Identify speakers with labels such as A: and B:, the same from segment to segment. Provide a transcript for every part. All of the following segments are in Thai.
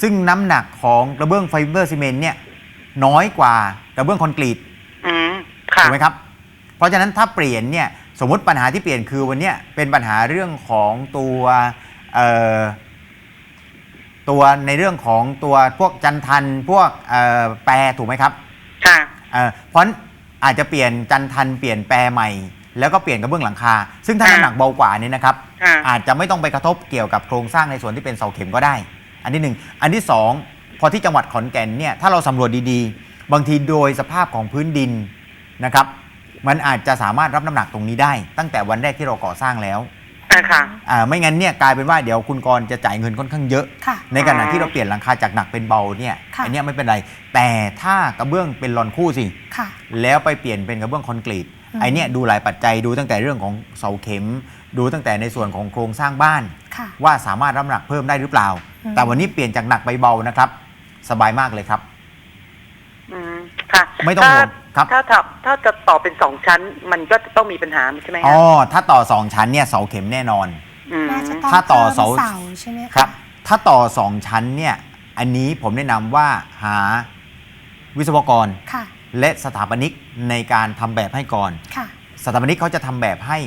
A: ซึ่งน้ำหนักของกระเบื้องไฟเบอร์ซีเมนต์เนี่ยน้อยกว่ากระเบื้องคอนกรีต
B: อืมค่ะ
A: ถูกไหมครับ เพราะฉะนั้นถ้าเปลี่ยนเนี่ยสมมติปัญหาที่เปลี่ยนคือวันเนี้ยเป็นปัญหาเรื่องของตัวเอ่อตัวในเรื่องของตัวพวกจันทันพวกเอ่อแปรถูกไหมครับ
B: ค่ะ
A: เอ่อเพราะฉะนั้นอาจจะเปลี่ยนจันทันเปลี่ยนแปรใหม่ แล้วก็เปลี่ยนกระเบื้องหลังคา ซึ่งถ้า
B: อ่า
A: น้ำหนักเบากว่านี้นะครับ
B: ค่ะ
A: อาจจะไม่ต้องไปกระทบเกี่ยวกับโครงสร้างในส่วนที่เป็นเสาเข็มก็ได้ อันที่หนึ่งอันที่สองพอที่จังหวัดขอนแก่นเนี่ยถ้าเราสำรวจดีๆ บางทีโดยสภาพของพื้นดินนะครับ มันอาจจะสามารถรับน้ำหนักตรงนี้ได้ ตั้งแต่วันแรกที่เราก่อสร้างแล้ว
B: อ่าค่ะ
A: อ่าไม่งั้นเนี่ยกลายเป็นว่าเดี๋ยวคุณกรณ์จะจ่ายเงินค่อนข้างเยอะ
C: ค่ะ
A: ในขณะที่เราเปลี่ยนหลังคาจากหนักเป็นเบาเนี่ย
C: ค่ะ
A: อันเนี้ยไม่เป็นไร แต่ถ้ากระเบื้องเป็นลอนคู่สิ
C: ค่ะ
A: แล้วไปเปลี่ยนเป็นกระเบื้องคอนกรีต
C: อืม
A: ไอเนี้ยดูหลายปัจจัยดูตั้งแต่เรื่องของเสาเข็ม ดูตั้งแต่ในส่วนของโครงสร้างบ้าน
C: ค่ะ
A: ว่าสามารถรับน้ำหนักเพิ่มได้หรือเปล่า
C: อืม
A: แต่วันนี้เปลี่ยนจากหนักไปเบานะครับ สบายมากเลยครับ
B: อืมค่ะ
A: ไม่ต้องห่วงครับ
B: ถ้าถ้าถ้าจะต่อเป็นสองชั้น มันก็จะต้องมีปัญหาใช่ไหม
A: อ๋
B: คะ
A: อถ้าต่อสองชั้นเนี่ยเสาเข็มแน่นอน
B: ม
C: น่าจะต้อง
A: ถ้าต่อ
C: พิ่ม
A: เสา
C: เสาใช่ไหมะ
A: ครับ ถ้าต่อสองชั้นเนี่ย อันนี้ผมแนะนำว่าหาวิศวกร
C: ค่ะ
A: และสถาปนิกในการทำแบบให้ก่อน
C: ค่ะ
A: สถาปนิกเขาจะทำแบบให้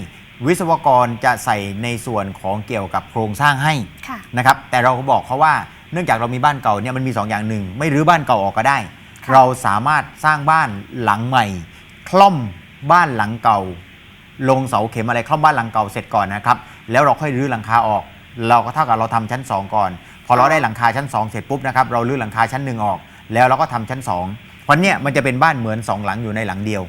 A: วิศวกรจะใส่ในส่วนของเกี่ยวกับโครงสร้างให้
C: ค่ะ
A: นะครับแต่เราก็บอกเขาว่าเนื่องจากเรามีบ้านเก่าเนี่ยมันมี2อย่างหนึ่งไม่รื้อบ้านเก่าออกก็ได้
C: ค่ะ
A: เราสามารถสร้างบ้านหลังใหม่ คล่อมบ้านหลังเก่า ลงเสาเข็มอะไรคล่อมบ้านหลังเก่าเสร็จก่อนนะครับแล้วเราค่อยรื้อหลังคาออก เราก็เท่ากับเราทำชั้น 2 ก่อน พอเราได้หลังคาชั้น 2 เสร็จปุ๊บนะครับเรารื้อหลังคาชั้นหนึ่งออก แล้วเราก็ทำชั้น2เพราะเนี่ยมันจะเป็นบ้านเหมือน2หลังอยู่ในหลังเดียว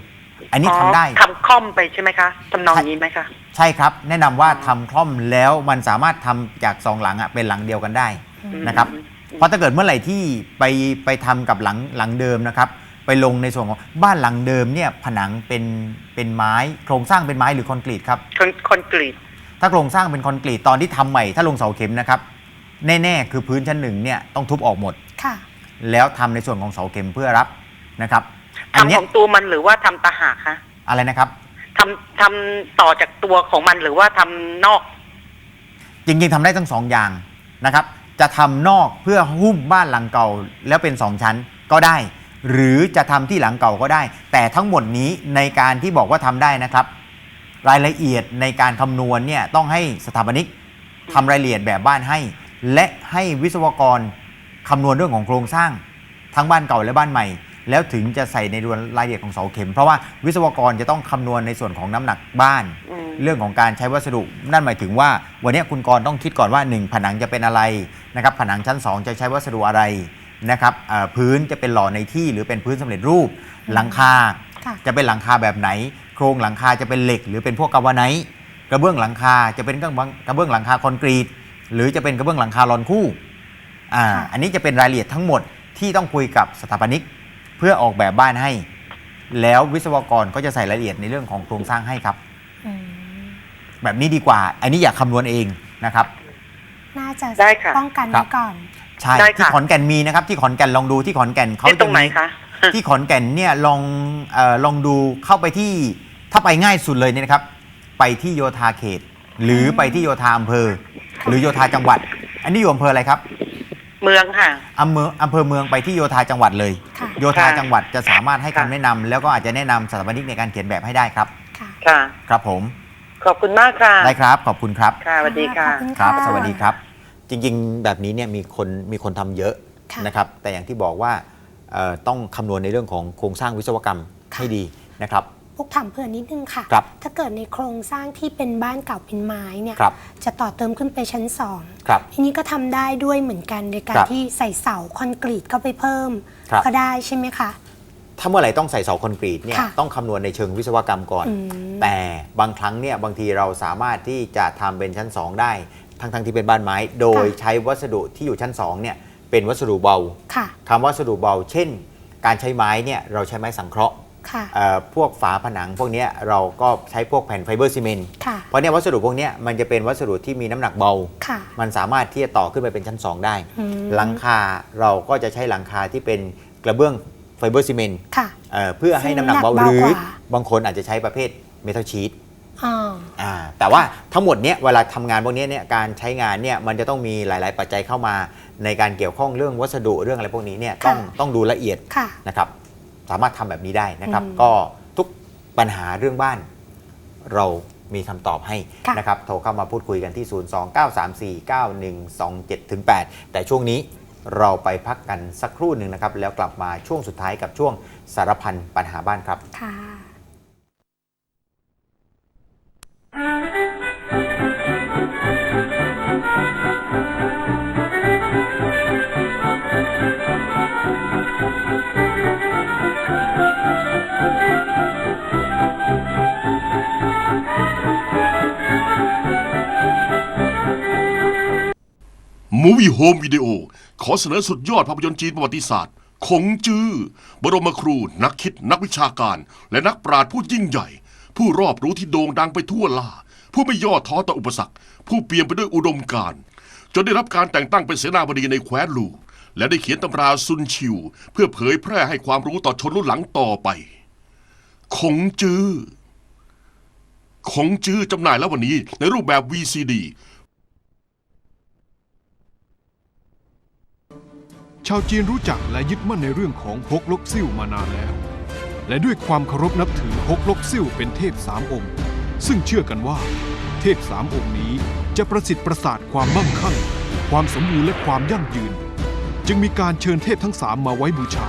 A: อันนี้ทำได้
B: ทำคล่อมไปใช่ไหมคะทำนองนี้ไหมคะ
A: ใช่ครับ แนะนำว่าทำคล่อมแล้วมันสามารถทำจากสองหลังอะเป็นหลังเดียวกันได้
C: อืม
A: นะครับเพราะถ้าเกิดเมื่อไหร่ที่ไปไปทำกับหลังหลังเดิมนะครับ ไปลงในส่วนของบ้านหลังเดิมเนี่ยผนังเป็นเป็นไม้ โครงสร้างเป็นไม้หรือคอนกรีตครับ
B: คอนคอนกรีต
A: ถ้าโครงสร้างเป็นคอนกรีตตอนที่ทำใหม่ถ้าลงเสาเข็มนะครับ แน่ๆ คือพื้นชั้นหนึ่งเนี่ยต้องทุบออกหมด
C: ค่ะ
A: แล้วทำในส่วนของเสาเข็มเพื่อรับนะครับ อัน
B: ทำ
A: เนี้
B: ข
A: ย
B: องตัวมันหรือว่าทำตาหากคะ
A: อะไรนะครับ
B: ทำทำต่อจากตัวของมันหรือว่าทำนอก
A: จริงๆทำได้ทั้งสองอย่างนะครับ จะทำนอกเพื่อหุ้มบ้านหลังเก่าแล้วเป็นสองชั้นก็ได้ หรือจะทำที่หลังเก่าก็ได้ แต่ทั้งหมดนี้ในการที่บอกว่าทำได้นะครับ รายละเอียดในการคำนวณเนี่ยต้องให้สถาปนิกทำรายละเอียดแบบบ้านให้ และให้วิศวกรคำนวณเรื่องของโครงสร้าง ทั้งบ้านเก่าและบ้านใหม่ แล้วถึงจะใส่ในรายละเอียดของเสาเข็ม เพราะว่าวิศวกรจะต้องคำนวณในส่วนของน้ำหนักบ้าน
B: อืม
A: เรื่องของการใช้วัสดุ นั่นหมายถึงว่า วันนี้คุณกรณ์ต้องคิดก่อนว่า 1 ผนังจะเป็นอะไรนะครับผนังชั้น 2 จะใช้วัสดุอะไรนะครับเอ่อพื้นจะเป็นหล่อในที่หรือเป็นพื้นสำเร็จรูป หลังคา
C: ค่ะ
A: จะเป็นหลังคาแบบไหน โครงหลังคาจะเป็นเหล็ก หรือเป็นพวกกาวาไนท์กระเบื้องหลังคาจะเป็นกระเบื้องกระเบื้องหลังคาคอนกรีต หรือจะเป็นกระเบื้องหลังคาลอนคู่อ่า
C: ค่ะ
A: อันนี้จะเป็นรายละเอียดทั้งหมดที่ต้องคุยกับสถาปนิก เพื่อออกแบบบ้านให้ แล้ววิศวกรก็จะใส่รายละเอียดในเรื่องของโครงสร้างให้ครับ
C: อืม
A: แบบนี้ดีกว่า อันนี้อยากคำนวณเองนะครับ
C: น่าจะ
B: ได้ค่ะ
C: ป้องกัน
A: ครั
C: ไว้
A: บ
C: ก่อน
A: ใช่
B: ได้ค่ะ
A: ที่ขอนแก่นมีนะครับ ที่ขอนแก่นลองดูที่ขอนแก่นเขา
B: ที่ตรงไหน
A: มี
B: คะ
A: ที่ขอนแก่นเนี่ยลองเออลองดูเข้าไปที่ถ้าไปง่ายสุดเลยเนี่ยนะครับ ไปที่โยธาเขต หรือไปที่โยธาอำเภอ หรือโยธาจังหวัด อันนี้อยู่อำเภออะไรครับ
B: เมืองค่ะ
A: อำเภออำเภอเมืองไปที่โยธาจังหวัดเลย
C: ค่ะ
A: โยธา
B: ค่ะ
A: จังหวัดจะสามารถให้
B: ค่ะ
A: คำแนะนำแล้วก็อาจจะแนะนำสถาปนิกในการเขียนแบบให้ได้ครับ
C: ค่ะ
B: ค่ะ
A: ครับผม
B: ขอบคุณมากค่ะ
A: ได้ครับ ขอบคุณครับ
B: ค่ะสวัสดีค่ะ
C: ขอบคุณ
A: ครับ
C: ค่ะ
A: สวัสดีครับ จริงๆ แบบนี้เนี่ยมีคนมีคนทำเยอะ
C: ค่ะ
A: นะครับ แต่อย่างที่บอกว่าเอ่อต้องคำนวณในเรื่องของโครงสร้างวิศวกรรมให้ดีนะครับ
C: พวกถามเพื่อนนิดนึงค่ะ
A: ครับ
C: ถ้าเกิดในโครงสร้างที่เป็นบ้านเก่าเป็นไม้เนี่ย
A: ครับ
C: จะต่อเติมขึ้นไปชั้นสอง
A: ครับ
C: ทีนี้ก็ทำได้ด้วยเหมือนกันในการ
A: ครับ
C: ที่ใส่เสาคอนกรีตเข้าไปเพิ่ม
A: ครับ
C: ก็ได้ใช่ไหมคะ
A: ถ้าเมื่อไหร่ต้องใส่เสาคอนกรีตเนี่ย
C: ค่ะ
A: ต้องคำนวณในเชิงวิศวกรรมก่อน
C: อืม
A: แต่บางครั้งเนี่ยบางทีเราสามารถที่จะทำเป็นชั้น 2 ได้ ทั้งทั้งๆที่เป็นบ้านไม้ โดยใช้วัสดุที่อยู่ชั้น2เนี่ยเป็นวัสดุเบา
C: ค่ะ
A: คำว่าวัสดุเบา เช่น การใช้ไม้เนี่ยเราใช้ไม้สังเคราะห์
C: ค่ะ
A: เอ่อ พวกฝาผนังพวกเนี้ยเราก็ใช้พวกแผ่นไฟเบอร์ซีเมนต์
C: ค่ะ
A: เพราะเนี่ยวัสดุพวกเนี้ยมันจะเป็นวัสดุที่มีน้ำหนักเบา
C: ค่ะ
A: มันสามารถที่จะต่อขึ้นไปเป็นชั้น 2 ได้
C: อืม
A: หลังคาเราก็จะใช้หลังคาที่เป็นกระเบื้องไฟเบอร์ซีเมนต์
C: ค่ะ
A: เอ่อเพื่อให้น้ำหนักเบา
C: ซึ่งน้ำหนัก
A: หรือ
C: เบากว่า
A: บางคนอาจจะใช้ประเภทเมทัลชีต
C: อ่า
A: อ่าแต่ว่าทั้งหมดเนี้ยเวลาทำงานพวกเนี้ยเนี่ยการใช้งานเนี่ยมันจะต้องมีหลาย ๆ ปัจจัยเข้ามา ในการเกี่ยวข้องเรื่องวัสดุเรื่องอะไรพวกนี้เนี่ยต้อง
C: ค่ะ
A: ต้องดูละเอียด
C: ค่ะ
A: นะครับ สามารถทำแบบนี้ได้นะครับ
C: อืม
A: ก็ทุกปัญหาเรื่องบ้าน เรามีคำตอบให้
C: ค่ะ
A: นะครับ โทรเข้ามาพูดคุยกันที่ 029349127ถึง8แต่ช่วงนี้เราไปพักกันสักครู่หนึ่งนะครับ แล้วกลับมาช่วงสุดท้ายกับช่วงสารพันปัญหาบ้านครับ
C: ค่ะ
D: มูวี่โฮมวิดีโอ ขอเสนอสุดยอดภาพยนตร์จีนประวัติศาสตร์ คงจื้อ บรมครู นักคิด นักวิชาการ และนักปราชญ์ผู้ยิ่งใหญ่ ผู้รอบรู้ที่โด่งดังไปทั่วล่า ผู้ไม่ย่อท้อต่ออุปสรรค ผู้เปี่ยมไปด้วยอุดมการณ์จนได้รับการแต่งตั้งเป็นเสนาบดีในแคว้นลูและได้เขียนตำราซุนชิว เพื่อเผยแพร่ให้ความรู้ต่อชนรุ่นหลังต่อไป คงจื้อ คงจื้อจำหน่ายแล้ววันนี้ในรูปแบบ VCD
E: ชาวจีนรู้จักและยึดมั่นในเรื่องของฮกลกซิ่วมานานแล้ว และด้วยความเคารพนับถือฮกลกซิ่วเป็นเทพสามองค์ ซึ่งเชื่อกันว่า เทพสามองค์นี้จะประสิทธิ์ประสาทความมั่งคั่ง ความสมบูรณ์และความยั่งยืน จึงมีการเชิญเทพทั้งสามมาไว้บูชา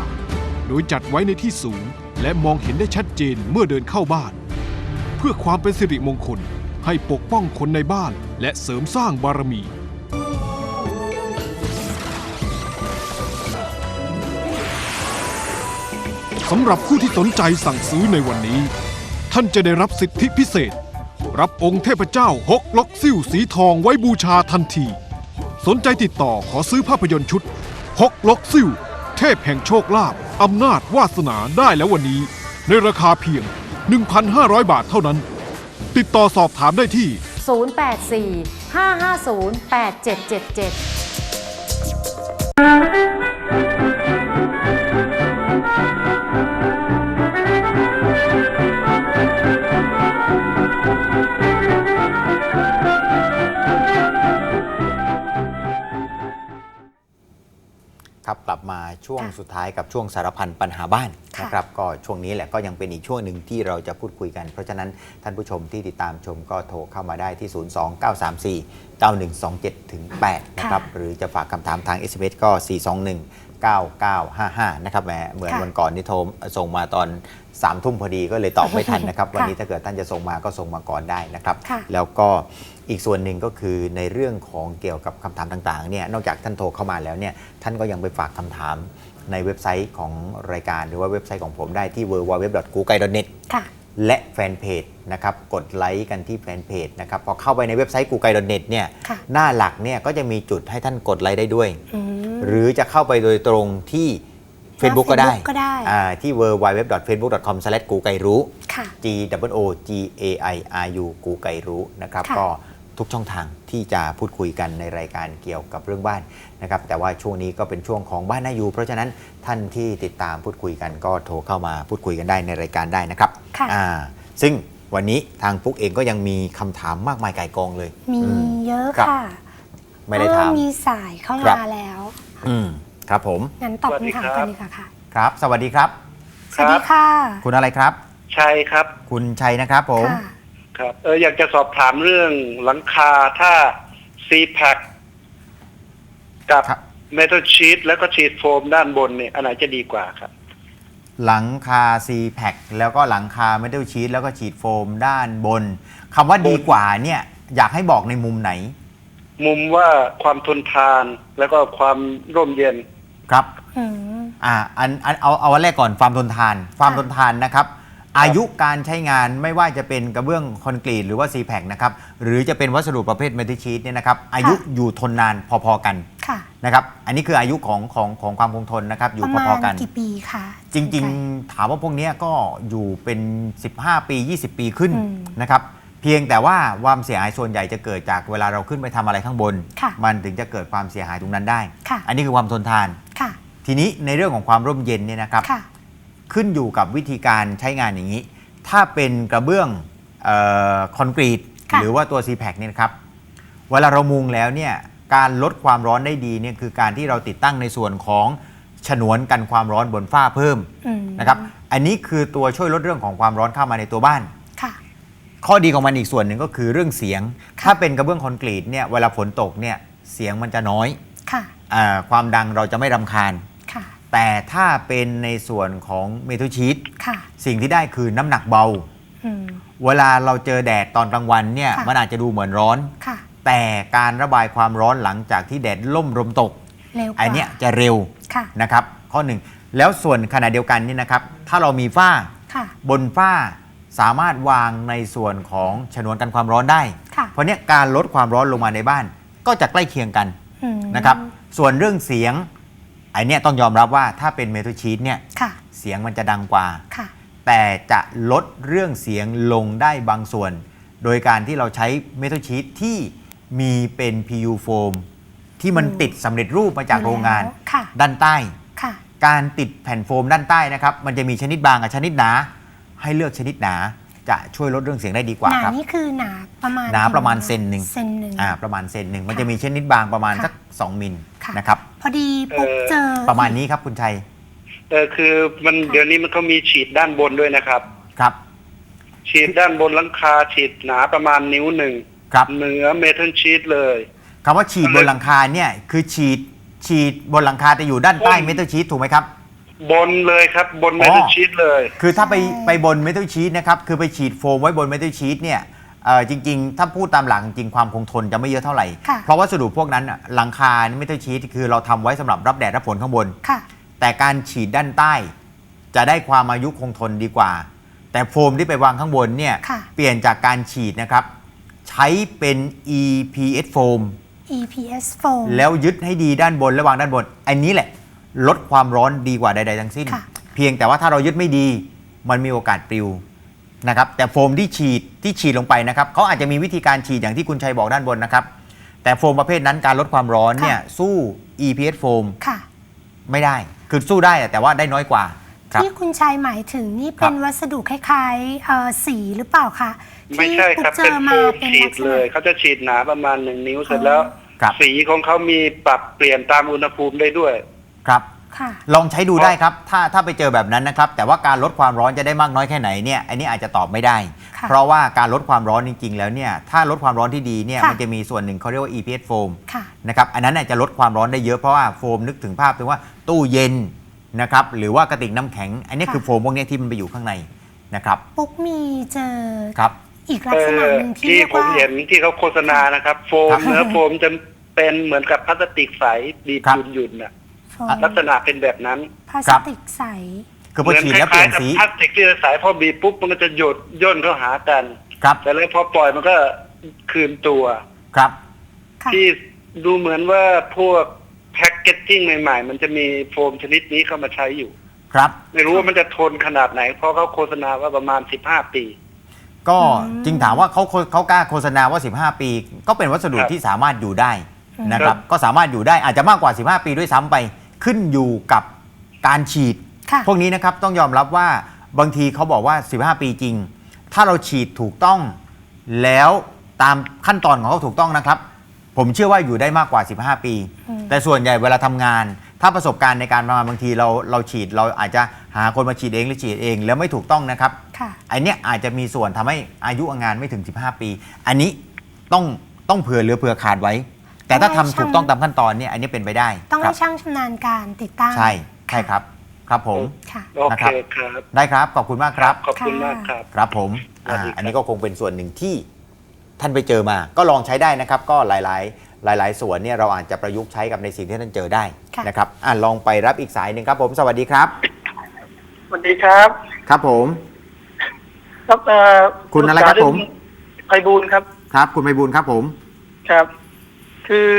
E: โดยจัดไว้ในที่สูง และมองเห็นได้ชัดเจนเมื่อเดินเข้าบ้าน เพื่อความเป็นสิริมงคลให้ปกป้องคนในบ้านและเสริมสร้างบารมี สำหรับผู้ที่สนใจสั่งซื้อในวันนี้ ท่านจะได้รับสิทธิพิเศษ รับองค์เทพเจ้าฮกลกซิ่วสีทองไว้บูชาทันที สนใจติดต่อขอซื้อภาพยนตร์ชุดฮกลกซิ่วเทพแห่งโชคลาภอำนาจวาสนาได้แล้ววันนี้ ในราคาเพียง 1,500 บาทเท่านั้น ติดต่อสอบถามได้ที่
F: 084 550 8777
A: ช่วง
C: ค่ะ
A: สุดท้ายกับช่วงสารพันปัญหาบ้าน
C: ค่ะ
A: นะครับก็ช่วงนี้แหละก็ยังเป็นอีกช่วงหนึ่งที่เราจะพูดคุยกัน เพราะฉะนั้นท่านผู้ชมที่ติดตามชมก็โทรเข้ามาได้ที่ 02934 9127ถึง8นะครับหรือจะฝากคำถามทาง SMS ก็ 421 9955 นะครับแหมเหมือน
C: ค่ะ
A: วันก่อนนี่โทรส่งมาตอน 3ามทุ่มพอดีก็เลยตอบไม่ทันนะครับ
C: ค่ะ
A: วันนี้ถ้าเกิดท่านจะส่งมาก็ส่งมาก่อนได้นะครับ
C: ค่ะ
A: แล้วก็อีกส่วนหนึ่งก็คือในเรื่องของเกี่ยวกับคำถามต่างๆเนี่ยนอกจากท่านโทรเข้ามาแล้วเนี่ยท่านก็ยังไปฝากคำถามในเว็บไซต์ของรายการหรือว่าเว็บไซต์ของผมได้ที่ www.gugai.net
C: ค่ะ
A: และแฟนเพจนะครับกดไลค์กันที่แฟนเพจนะครับพอเข้าไปในเว็บไซต์ gugai.net เนี่ย
C: ค่ะ
A: หน้าหลักเนี่ยก็จะมีจุดให้ท่านกดไลค์ได้ด้วย
C: อืม
A: หรือจะเข้าไปโดยตรงที่ Facebook ก็ได้
C: Facebook ก็ได้
A: อ่าที่ www.facebook.com/ กูไกรู้
C: ค่ะ
A: G W O G A I R U กูไกรู้นะครับ
C: ค่ะ
A: ก็ทุกช่องทางที่จะพูดคุยกันในรายการเกี่ยวกับเรื่องบ้านนะครับแต่ว่าช่วงนี้ก็เป็นช่วงของบ้านนายูเพราะฉะนั้นท่านที่ติดตามพูดคุยกันก็โทรเข้ามาพูดคุยกันได้ในรายการได้นะครับ
C: ค่ะ
A: อ่าซึ่งวันนี้ทางปุ๊กเองก็ยังมีคำถามมากมายไก่ายกองเลย
C: มี
A: อื
C: เยอะ
A: ครับ
C: ค่ะ
A: ไม่ได้ถาม
C: เออมีสายเข้า
A: ครับ
C: มาแล้ว
A: อืม ครับผม
C: งั้นตอบ
G: สวัสดี
C: คำถาม
G: ครับ
C: กันดีกว่าค่ะ
A: ครับ สวัสดีครับ
C: สวัสดีค่ะ
A: คุณอะไรครับ
G: ชัยครับ
A: คุณชัยนะครับผม
C: ค่ะ
G: ครับเอออยากจะสอบถามเรื่องหลังคาถ้า c p a c กับ
A: ครับ
G: เมทัลชีตแล้วก็ชีตโฟมด้านบนเนี่ยอันไหนจะดีกว่าครับ
A: หลังคา C p a c แล้วก็หลังคา Metal Sheet แล้วก็ฉีดโฟมด้านบนคำว่าดีกว่าเนี่ยอยากให้บอกในมุมไหน
G: มุมว่าความทนทานแล้วก็ความร่มเย็น
A: ครับ
C: อืม
A: อ่าอันอันเอาเอาอันแรกก่อนความทนทาน ความ
C: ค่ะ
A: ทนทานนะครับ อายุการใช้งานไม่ว่าจะเป็นกระเบื้องคอนกรีตหรือว่า C p a c นะครับหรือจะเป็นวัสดุประเภท Metal Sheet เนี่ยนะครับอายุอยู่ทนนานพอๆกัน
C: ค่ะ
A: นะครับ อันนี้คืออายุของของของความคงทนนะครับอยู่
C: ประ
A: พ
C: มา
A: อ
C: ณ
A: ๆกัน
C: กี่ปีคะ
A: จริงๆ ถามว่าพวกเนี้ยก็อยู่เป็น 15 ปี 20 ปีขึ้น
C: อืม
A: นะครับ เพียงแต่ว่าความเสียหายส่วนใหญ่จะเกิดจากเวลาเราขึ้นไปทำอะไรข้างบน
C: ค่ะ
A: มันถึงจะเกิดความเสียหายตรงนั้นได้
C: ค่ะ
A: อันนี้คือความทนทาน
C: ค่ะ
A: ทีนี้ในเรื่องของความร่มเย็นเนี่ยนะครับ
C: ค่ะ
A: ขึ้นอยู่กับวิธีการใช้งานอย่างนี้ ถ้าเป็นกระเบื้องเเอ่อคอนกรีต
C: ค่ะ
A: หรือว่าตัว c p a c เนี่ยนะครับ เวลาเรามุงแล้วเนี่ยการลดความร้อนได้ดีเนี่ยคือการที่เราติดตั้งในส่วนของฉนวนกันความร้อนบนฝ้าเพิ่ม
C: อืม
A: นะครับ อันนี้คือตัวช่วยลดเรื่องของความร้อนเข้ามาในตัวบ้าน
C: ค่ะ
A: ข้อดีของมันอีกส่วนหนึ่งก็คือเรื่องเสียง
C: ค่ะ
A: ถ้าเป็นกระเบื้องคอนกรีตเนี่ยเวลาฝนตกเนี่ยเสียงมันจะน้อย
C: ค่ะ
A: อาความดังเราจะไม่รำคาญ
C: ค่ะ
A: แต่ถ้าเป็นในส่วนของเมทัลชีต
C: ค่ะ
A: สิ่งที่ได้คือน้ำหนักเบา
C: อืม
A: เวลาเราเจอแดดตอนกลางวันเนี่ย
C: ค่ะ
A: มันอาจจะดูเหมือนร้อน
C: ค่ะ
A: แต่การระบายความร้อนหลังจากที่แดดล่มลมตก
C: เร็วกว่า
A: อันเนี้ยจะเร็ว
C: ค่ะ
A: นะครับ ข้อหนึ่งแล้วส่วนขณะเดียวกันนี่นะครับ ถ้าเรามีฝ้า
C: ค่ะ
A: บนฝ้าสามารถวางในส่วนของฉนวนกันความร้อนได้
C: ค่ะ
A: เพราะเนี้ยการลดความร้อนลงมาในบ้านก็จะใกล้เคียงกัน
C: อืม
A: นะครับ ส่วนเรื่องเสียง ไอเนี้ยต้องยอมรับว่าถ้าเป็นเมทัลชีตเนี่ย
C: ค่ะ
A: เสียงมันจะดังกว่า
C: ค่ะ
A: แต่จะลดเรื่องเสียงลงได้บางส่วน โดยการที่เราใช้เมทัลชีตที่มีเป็น PU โฟมที่มัน
C: อืม
A: ติดสำเร็จรูปมาจากโรงงาน
C: อยู่แล้วค่ะ
A: ด้านใต้
C: ค่ะ
A: การติดแผ่นโฟมด้านใต้นะครับ มันจะมีชนิดบางกับชนิดหนา ให้เลือกชนิดหนาจะช่วยลดเรื่องเสียงได้ดีกว่า
C: หนา
A: ครับ
C: นี่คือหนาประมาณ
A: หนาประมาณ
C: กี่
A: เซนหนึ่ง
C: เซนหนึ่ง
A: อ่าประมาณเซนหนึ่งมัน
C: ค่ะ
A: จะมีชนิดบางประมาณ
C: ค่ะ
A: สัก 2 มิล
C: ค่ะ
A: นะครับ
C: พอดีปุ๊บ
G: เอ่อ
C: เจอ
A: ประมาณนี้ครับคุณชัย
G: เออคือมัน
C: ค่ะ
G: เดี๋ยวนี้มันก็มีฉีดด้านบนด้วยนะครับ
A: ครับ
G: ฉีดด้านบนหลังคาฉีดหนาประมาณนิ้วหนึ่ง
A: ครับ
G: เหนือเมทัลชีตเลย
A: คำว่าฉีดบนหลังคาเนี่ยคือฉีดฉีดบนหลังคาแต่อยู่ด้านใต้
G: บน
A: เมทัลชีตถูกไหมครับ
G: บนเลยครับ บนเมทัลชีตเลย
A: คือถ้าไป
C: ใช่
A: ไปบนเมทัลชีตนะครับ คือไปฉีดโฟมไว้บนเมทัลชีตเนี่ย เอ่อจริง ๆ ถ้าพูดตามหลักจริงๆความคงทนจะไม่เยอะเท่าไหร่
C: ค่ะ
A: เพราะวัสดุพวกนั้นน่ะหลังคาเมทัลชีตคือเราทำไว้สำหรับรับแดดรับฝนข้างบน
C: ค่ะ
A: แต่การฉีดด้านใต้ จะได้ความอายุคงทนดีกว่า แต่โฟมที่ไปวางข้างบนเนี่ย
C: ค่ะ
A: เปลี่ยนจากการฉีดนะครับ ใช้เป็น EPS โฟม
C: EPS โฟม
A: แล้วยึดให้ดีด้านบนและวางด้านบน อันนี้แหละ ลดความร้อนดีกว่าใด ๆ ทั้งสิ้น
C: ค่ะ
A: เพียงแต่ว่าถ้าเรายึดไม่ดี มันมีโอกาสปลิว นะครับแต่โฟมที่ฉีดที่ฉีดลงไปนะครับเขาอาจจะมีวิธีการฉีดอย่างที่คุณชัยบอกด้านบนนะครับ แต่โฟมประเภทนั้นการลดความร้อนเนี่ยสู้ EPS โฟม
C: ค่ะ
A: ไม่ได้ คือสู้ได้แต่ว่าได้น้อยกว่าครับ
C: ที่คุณชายหมายถึงนี่
A: ครั
C: เป็
A: บ
C: นวัสดุคล้ายๆเอ่อสีหรือเปล่าคะ
G: ไม่ใช่ครับ
C: ที่
G: เป็น
C: ปุ๊
G: โฟ
C: เจอ
G: ม
C: เป็น
G: ฉี
C: ลั
G: ด
C: กษณะ
G: เลยเขาจะฉีดหนาประมาณหนึ่งนิ้วเสร็จ
C: อ๋อ
G: แล้ว
A: ครับ
G: สีของเขามีปรับเปลี่ยนตามอุณหภูมิได้ด้วย
A: ครับ
C: ค่ะ
A: ลองใช้ดูได้ครับ ถ้าถ้าไปเจอแบบนั้นนะครับ แต่ว่าการลดความร้อนจะได้มากน้อยแค่ไหนเนี่ย อันนี้อาจจะตอบไม่ได้
C: ค่ะ
A: เพราะว่าการลดความร้อนจริง ๆ แล้วเนี่ย ถ้าลดความร้อนที่ดีเนี่ย
C: ค่ะ
A: มันจะมีส่วนหนึ่งเขาเรียกว่า EPS โฟม
C: ค่ะ
A: นะครับ อันนั้นเนยจะลดความร้อนได้เยอะ เพราะว่าโฟมนึกถึงภาพถึงว่าตู้เย็นนะครับ หรือว่ากระติกน้ำแข็ง อันนี้
C: ค่ะ
A: คือโฟมพวกเนี้ยที่มันไปอยู่ข้างในนะครับ
C: ปุ๊กมีเจอ
A: ครับ
C: อีกลั
G: เอก
C: ษณะ
G: อ
C: หนึ่งที่
G: ที่
C: เรียก
G: ผม
C: ว่า
G: เห็นที่เขาโฆษณานะครับ โฟ
A: ครั
G: ม
A: บ
G: เนื้อโฟมจะเป็นเหมือนกับพลาสติกใสบีบ
A: ครับ
G: หยุ่นๆน่ะ
C: โฟม
G: ลักษณะเป็นแบบนั้น
C: พลาสติกใส
A: คือพอฉีดแล้วเปลี่ยนสี
G: หมือคล้ายๆกับพลาสติกที่ใสพอบีบปุ๊บมันก็จะหยดย่นเข้าหากัน
A: ครับ
G: แต่แล้วพอปล่อยมันก็คืนตัว
A: ครับ
C: ค่ะ
G: ที่ดูเหมือนว่าพวกแพ็กเกจจิ้งใหม่ๆ มันจะมีโฟมชนิดนี้เข้ามาใช้อยู่
A: ครับ
G: ไม่รู้ว่ามันจะทนขนาดไหน เพราะเขาโฆษณาว่าประมาณ 15 ปี
A: ก็
C: อืม
A: จริงถามว่าเขาเขากล้าโฆษณาว่า 15 ปี ก็เป็นวัสดุ
G: ครับ
A: ที่สามารถอยู่ได้ นะค
G: ครั
A: รับ
G: บ
A: ก็สามารถอยู่ได้อาจจะมากกว่า 15 ปีด้วยซ้ำไป ขึ้นอยู่กับการฉีด
C: ค่ะ
A: พวกนี้นะครับต้องยอมรับว่าบางทีเขาบอกว่า 15 ปีจริง ถ้าเราฉีดถูกต้อง แล้วตามขั้นตอนของเขาถูกต้องนะครับ ผมเชื่อว่าอยู่ได้มากกว่า 15 ปี
C: อืม
A: แต่ส่วนใหญ่เวลาทำงาน ถ้าประสบการณ์ในการทำงานบางทีเราเราฉีดเราอาจจะหาคนมาฉีดเองหรือฉีดเอง แล้วไม่ถูกต้องนะครับ
C: ค่ะ
A: อันเนี้ยอาจจะมีส่วนทำให้อายุงานไม่ถึง 15 ปี อันนี้ต้องต้องเผื่อเหลือเผื่อขาดไว้ แต่ถ้าทำถูกต้องตามขั้นตอนเนี่ยอันนี้เป็นไปได้
C: ต้อง
A: ครั
C: ให้ช่างชำนาญการติดตั้ง
A: ใช่ใช่ครับครับผม
C: ค่ะ
G: โอ
A: นะ
G: เค
A: ครับ
G: ครับ
A: ได้ครับ ขอบคุณมากครับ
G: ขอบคุณมากครับ
A: ครับผม
G: สวัส
A: อ่า
G: ดีครับ
A: อันนี้ก็คงเป็นส่วนหนึ่งที่ท่านไปเจอมา ก็ลองใช้ได้นะครับ ก็หลาย ๆ หลาย ๆ ส่วนเนี่ยเราอาจจะประยุกต์ใช้กับในสิ่งที่ท่านเจอได้
C: ค่ะ
A: นะครับอ่าลองไปรับอีกสายหนึ่งครับผม สวัสดีครับ
H: สวัสดีครับ
A: ครับผม
H: ครับเอ่อ
A: คุณอะไรครับผม
H: ไพบูลย์ครับ
A: ครับ คุณไพบูลย์ครับผม
H: ครับ คือ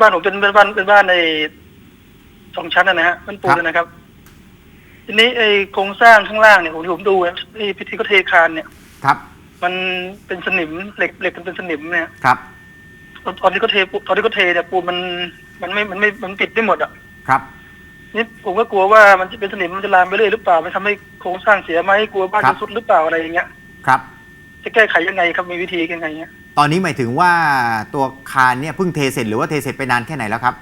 H: บ้านผมเป็นบ้านเป็นบ้านในสองชั้นนะนะฮะมันปูนนะครับ ทีนี้ไอ้โครงสร้างข้างล่างเนี่ยผมผมดูไอ้พิธีก็เทคานเนี่ย
A: ครับ
H: มันเป็นสนิมเหล็กเหล็กมันเป็นสนิมเนี่ย
A: ครับ
H: ตอนที่เขาเทปูตอนที่เขาเทเนี่ยปูนมันมันไม่มันไม่มันปิดไม่หมดอะ
A: ครับ
H: นี่ผมก็กลัวว่ามันจะเป็นสนิมมันจะลามไปเรื่อยหรือเปล่า มันทำให้โครงสร้างเสียไหมกลัวบ้าน
A: ครับ
H: จะสุดหรือเปล่าอะไรอย่างเงี้ย
A: ครับ
H: จะแก้ไขยังไงครับมีวิธียังไงเนี่ย
A: ตอนนี้หมายถึงว่าตัวคานเนี่ยเพิ่งเทเสร็จหรือว่าเทเสร็จไปนานแค่ไหนแล้วครับ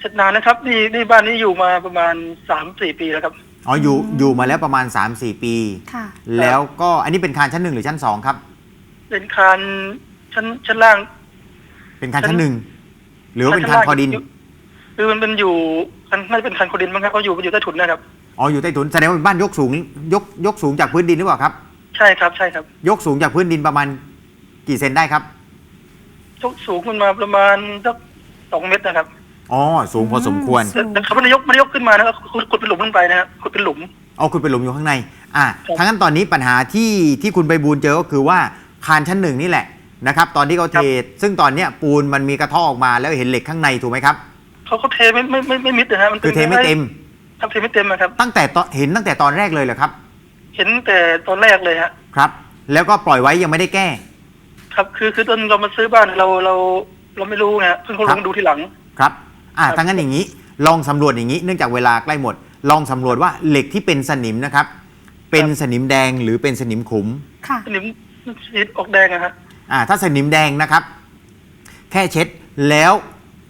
H: เสร็จนานนะครับนี่นี่บ้านนี้อยู่มาประมาณสามสี่ปีแล้วครับ
A: อ๋ออยู่อยู่มาแล้วประมาณ 3-4 ปี
C: ค่ะ
A: แล้วก็อันนี้เป็นคานชั้นหนึ่งหรือชั้นสองครับ
H: เป็นคานชั้นชั้นล่าง
A: เป็นคานชั้นหนึ่งหรือว่าเป็นคานคอดิน
H: คือมันเป็นอยู่คันน่าจะเป็นคันคอดินมั้งครับเขาอยู่มันอยู่ใต้ถุนนะครับ
A: อ๋ออยู่ใต้ถุนแสดงว่าเป็นบ้านยกสูงยกยกสูงจากพื้นดินหรือเปล่าครับ
H: ใช่ครับใช่ครับ
A: ยกสูงจากพื้นดินประมาณ กี่เซนได้ครับ
H: ยกสูงขึ้นมาประมาณสักสองเมตรนะครับ
A: อ๋อสูงพอสมควร
C: สูง
H: แต่เขาไม่ได้ยกไม่ได้ยกขึ้นมานะครับขุดขุดเป็นหลุมลงไปนะครับขุดเป็นหลุม
A: เอาคุณไปหลุมอยู่ข้างใน อะ
H: ครับ
A: ทั้งนั้นตอนนี้ปัญหาที่ที่คุณไปบูลเจอก็คือว่าคานชั้นหนึ่งนี่แหละนะครับ ตอนที่เขาเท ซึ่งตอนเนี้ยปูนมันมีกระเทาะออกมาแล้วเห็นเหล็กข้างในถูกไหมครับ
H: เขาเขาเทไม่ไม่ไม่ไม่มิดนะฮะมันป็น
A: คือเทไม่เต็ม
H: ครับเทไม่เต็มนะครับ
A: ตั้งแต่ตอนเห็นตั้งแต่ตอนแรกเลยเหรอครับ
H: เห็นแต่ตอนแรกเลยฮะ
A: ครับ แล้วก็ปล่อยไว้ยังไม่ได้แก้
H: ครับคือคือตอนเรามาซื้อบ้านเราเราเราไม่รู้ไงเพิ่งเขา
A: ค
H: ล
A: รับ
H: งดูทีหลัง
A: ครับ อ่า
H: ครับ
A: ทั้างนั้นอย่างนี้ ลองสำรวจอย่างนี้ เนื่องจากเวลาใกล้หมด ลองสำรวจว่าเหล็กที่เป็นสนิมนะครับ เป็นสนิมแดงหรือเป็นสนิมขุม
C: ค่ะ
H: สนิมสีออกแดงอะฮะ
A: อ่า ถ้าสนิมแดงนะครับ แค่เช็ดแล้ว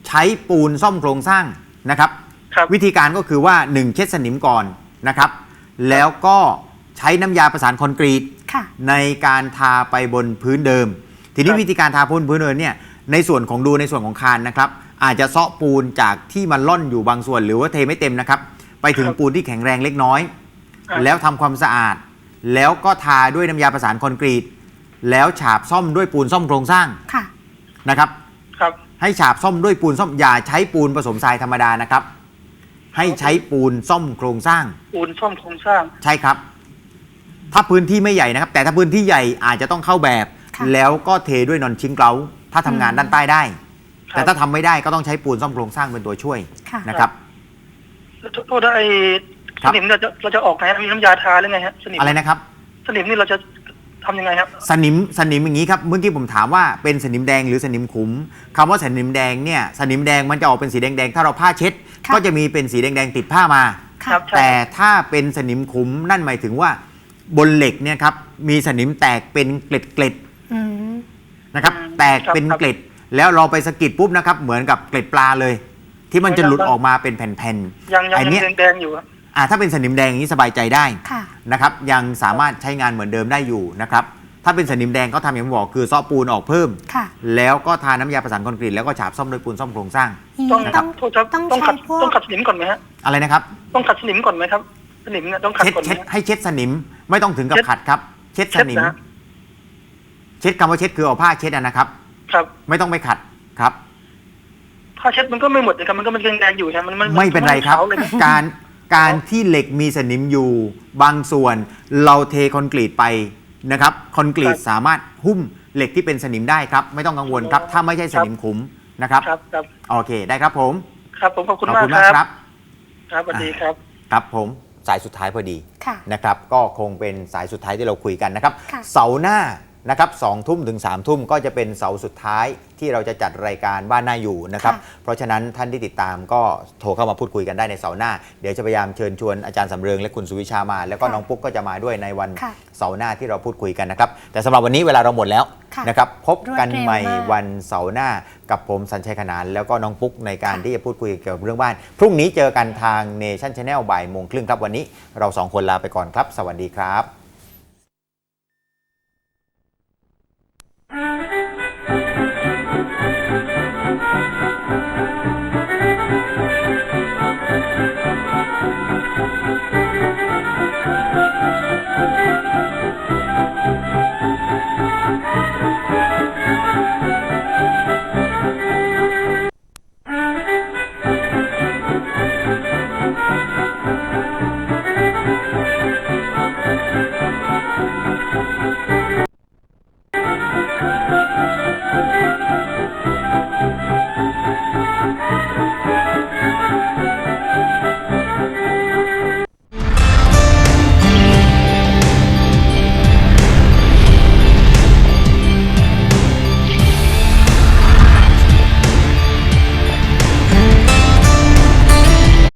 A: ใช้ปูนซ่อมโครงสร้างนะครับ
H: ครับ
A: วิธีการก็คือว่า 1 เช็ดสนิมก่อนนะครับ แล้วก็ใช้น้ำยาประสานคอนกรีต
C: ค่ะ
A: ในการทาไปบนพื้นเดิม ทีนี้
H: ครับ
A: วิธีการทาพื้นพื้นเดิมเนี่ยในส่วนของดูในส่วนของคานนะครับ อาจจะเซาะปูนจากที่มันล่อนอยู่บางส่วนหรือว่าเทไม่เต็มนะครับ ไปถึงปูนที่แข็งแรงเล็กน้อย
H: ครับ
A: แล้วทำความสะอาด แล้วก็ทาด้วยน้ำยาประสานคอนกรีต แล้วฉาบซ่อมด้วยปูนซ่อมโครงสร้าง
C: ค่ะ
A: นะครับ
H: ครับ
A: ให้ฉาบซ่อมด้วยปูนซ่อมอย่าใช้ปูนผสมทรายธรรมดานะครับ ให้ใช้ปูนซ่อมโครงสร้าง
H: ปูนซ่อมโครงสร้าง
A: ใช่ครับ ถ้าพื้นที่ไม่ใหญ่นะครับ แต่ถ้าพื้นที่ใหญ่อาจจะต้องเข้าแบบ
C: ค่ะ
A: แล้วก็เทด้วยนอนชิงเกลาถ้าทำงาน
C: อืม
A: ด้านใต้ได้
H: ครับ
A: แต่ถ้าทำไม่ได้ก็ต้องใช้ปูนซ่อมโครงสร้างเป็นตัวช่วย
C: ค่ะ
A: นะครับ
H: แล้วโทษนะไอ้
A: ครั
H: ส
A: บ
H: นิมเราจะเราจะออกไงฮะมีน้ำยาทาหรือไงฮะสนิม
A: อะไรนะครับ
H: สนิมนี่เราจะทำยังไงครับ
A: สนิมสนิมอย่างนี้ครับเมื่อกี้ผมถามว่าเป็นสนิมแดงหรือสนิมขุมคำว่าสนิมแดงเนี่ยสนิมแดงมันจะออกเป็นสีแดงๆถ้าเราผ้าเช็ด
C: ค่ะ
A: ก็จะมีเป็นสีแดงๆติดผ้ามา
C: ค่ะ
H: ครับ ใช่
A: แต่ถ้าเป็นสนิมขุมนั่นหมายถึงว่าบนเหล็กเนี่ยครับมีสนิมแตกเป็นเกล็ดเกล็ด
C: อืม
A: ๆ นะครับ
H: อืม
A: แตกเป็น
H: ครับ
A: เกล็ดแล้วเราไปสะกิดปุ๊บนะครับ เหมือนกับเกล็ดปลาเลย ที่มันจะหลุดออกมาเป็นแผ่น
H: ยังยัง
A: ไอ้เนี่
H: ยั
A: ย
H: งแดงๆอยู่ครับ
A: ๆอ่าถ้าเป็นสนิมแดงอย่างนี้สบายใจได้
C: ค่ะ
A: นะครับยังสามารถใช้งานเหมือนเดิมได้อยู่นะครับถ้าเป็นสนิมแดงก็ทำอย่างที่บอกคือซ้อปูนออกเพิ่ม
C: ค่ะ
A: แล้วก็ทาน้ำยาประสานคอนกรีตแล้วก็ฉาบซ่อมด้วยปูนซ่อมโครงสร้าง
H: ต้อง
C: ต้
H: ต้
C: อ
H: องง โทษครับ
C: ต้อง
H: ต้อง
C: ใช้
H: ขัด
C: พวก
H: ต้องขัดสนิมก่อนไหมฮะ
A: อะไรนะครับ
H: ต้องขัดสนิมก่อนไหมครับ สนิมเนี่ยต้องขัด
A: เช็ด
H: ก่อนไหม
A: เช็ด
H: ฮะ
A: ให้เช็ดสนิมไม่ต้องถึงกับ
H: เช็ด
A: ขัดครับ เช็ดส
H: เช็ด
A: นิม
H: นะฮะ
A: เช็ดคำว่าเช็ดคือเอาผ้าเช็ดอะนะครับ
H: ครับ
A: ไม่ต้องไปขัดครับ
H: ผ้าเช็ดมันก็ไม่หมดนะครับมันก็มันแดงๆอยู่ครับมันมัน
A: ไม่เป็นไรครับ
H: ขาวเลยนะ
A: การการที่เหล็กมีสนิมอยู่บางส่วน เราเทคอนกรีตไปนะครับคอนกรีตสามารถหุ้มเหล็กที่เป็นสนิมได้ครับ ไม่ต้องกังวลครับ ถ้าไม่ใช่สนิมขุมนะครับ
H: ครับครับ
A: โอเคได้ครับผม
H: ครับผมขอบคุณ
A: ขอบ
H: มาก
A: คุณ
H: ค
A: มาก
H: รับ
A: ครับ
H: ครับสวัสดีครับ
A: ครับผมสายสุดท้ายพอดี
C: ค่ะ
A: นะครับก็คงเป็นสายสุดท้ายที่เราคุยกันนะครับ
C: ค่ะ
A: เสาร์หน้า นะครับสองทุ่มถึง3ามทุ่มก็จะเป็นเสาร์สุดท้ายที่เราจะจัดรายการบ้านหน้าอยู่นะครับ
C: ค่ะ
A: เพราะฉะนั้นท่านที่ติดตามก็โทรเข้ามาพูดคุยกันได้ในเสาร์หน้า เดี๋ยวจะพยายามเชิญชวนอาจารย์สำเริงและคุณสุวิชามา แล้วก็
C: ค่ะ
A: น้องปุ๊กก็จะมาด้วยในวัน
C: ค่ะ
A: เสาร์หน้าที่เราพูดคุยกันนะครับ แต่สำหรับวันนี้เวลาเราหมดแล้ว
C: ค่ะ
A: นะครับพบกัน
C: รวดเร็ว
A: ใหม่
C: มาก
A: วันเสาร์หน้ากับผมสัญชัยขนานแล้วก็น้องปุ๊กในการ
C: ค่ะ
A: ที่จะพูดคุยเกี่ยวกับเรื่องบ้าน พรุ่งนี้เจอกันทางเนชั่นชาแนลบ่ายโมงครึ่งครับวันนี้ เราสองคนลาไปก่อนครับ สวัสดีครับ